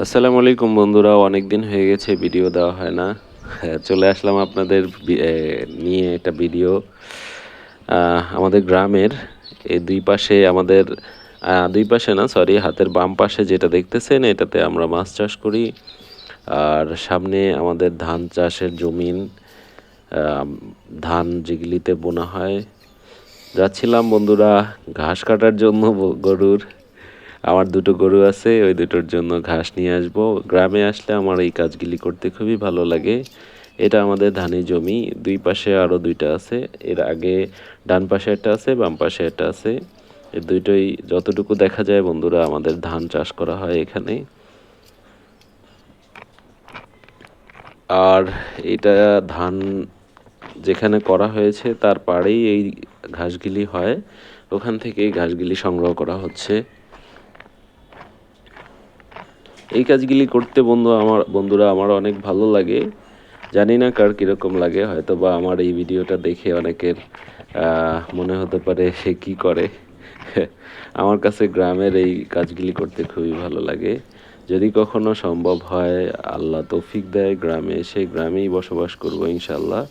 আসসালামু আলাইকুম বন্ধুরা অনেক দিন হয়ে গেছে ভিডিও দেওয়া হয় না। হ্যাঁ, চলে আসলাম আপনাদের নিয়ে একটা ভিডিও আমাদের গ্রামের এই দুই পাশে আমাদের দুই পাশে না সরি হাতের বাম পাশে যেটা দেখতেছেন এটাতে আমরা মাছ চাষ করি। আর সামনে আমাদের ধান চাষের জমিন ধান যেগুলিতে বোনা হয়। যাচ্ছিলাম বন্ধুরা ঘাস কাটার জন্য গরুর। আমার দুটো গরু আছে, ওই দুটোর জন্য ঘাস নিয়ে আসব। গ্রামে আসলে আমার এই কাজগুলি করতে খুবই ভালো লাগে। এটা আমাদের ধানের জমি, দুই পাশে আরও দুইটা আছে। এর আগে ডান পাশে একটা আছে, বাম পাশে একটা আছে। দুইটোই যতটুকু দেখা যায় বন্ধুরা আমাদের ধান চাষ করা হয় এখানে। আর এটা ধান যেখানে করা হয়েছে, তার পাড়েই এই ঘাসগুলি হয়। ওখান থেকে এই ঘাসগুলি সংগ্রহ করা হচ্ছে। এই কাজগুলি করতে বন্ধু আমার, বন্ধুরা আমার অনেক ভালো লাগে। জানি না কার কীরকম লাগে হয়তো বা আমার এই ভিডিওটা দেখে অনেকের মনে হতে পারে সে কি করে। আমার কাছে গ্রামের এই কাজগুলি করতে খুবই ভালো লাগে। যদি কখনো সম্ভব হয়, আল্লাহ তৌফিক দেয়, গ্রামে এসে গ্রামেই বসবাস করব ইনশাল্লাহ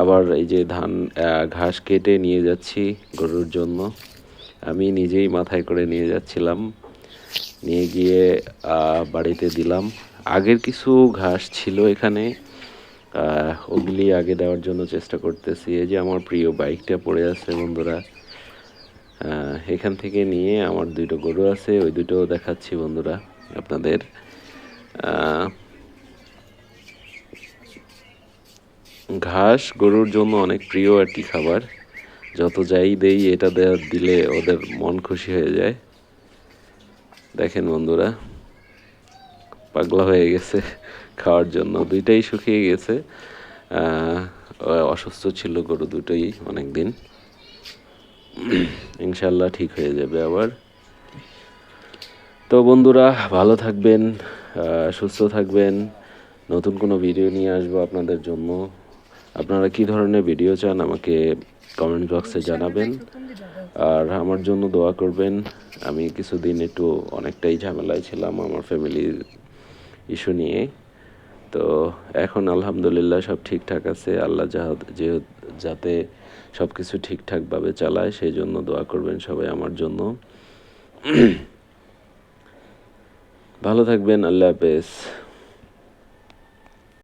আবার এই যে ধান ঘাস কেটে নিয়ে যাচ্ছি গরুর জন্য। আমি নিজেই মাথায় করে নিয়ে যাচ্ছিলাম। নিয়ে গিয়ে বাড়িতে দিলাম। আগের কিছু ঘাস ছিল এখানে। ওগুলি আগে দেওয়ার জন্য চেষ্টা করতেছি। এই যে আমার প্রিয় বাইকটা পড়ে আছে বন্ধুরা। এখান থেকে নিয়ে আমার দুটো গরু আছে, ওই দুটো দেখাচ্ছি বন্ধুরা আপনাদের। ঘাস গরুর জন্য অনেক প্রিয় একটি খাবার। যত যাই দেই, এটা দিলে ওদের মন খুশি হয়ে যায়। দেখেন বন্ধুরা পাগলা হয়ে গেছে খাওয়ার জন্য। দুইটাই শুকিয়ে গেছে। অসুস্থ ছিল গরু দুটোই অনেক দিন ইনশাল্লাহ ঠিক হয়ে যাবে আবার। তো বন্ধুরা ভালো থাকবেন সুস্থ থাকবেন। নতুন কোনো ভিডিও নিয়ে আসব আপনাদের জন্য। আপনারা কি ধরনের ভিডিও চান আমাকে কমেন্ট বক্সে জানাবেন। আর আমার জন্য দোয়া করবেন। আমি কিছুদিন একটু অনেকটাই ঝামেলায় ছিলাম আমার ফ্যামিলির ইস্যু নিয়ে। তো এখন আলহামদুলিল্লাহ সব ঠিকঠাক আছে। আল্লাহ যা যে যাতে সব কিছু ঠিকঠাকভাবে চালায়, সেই জন্য দোয়া করবেন সবাই আমার জন্য। ভালো থাকবেন, আল্লাহ হাফেজ।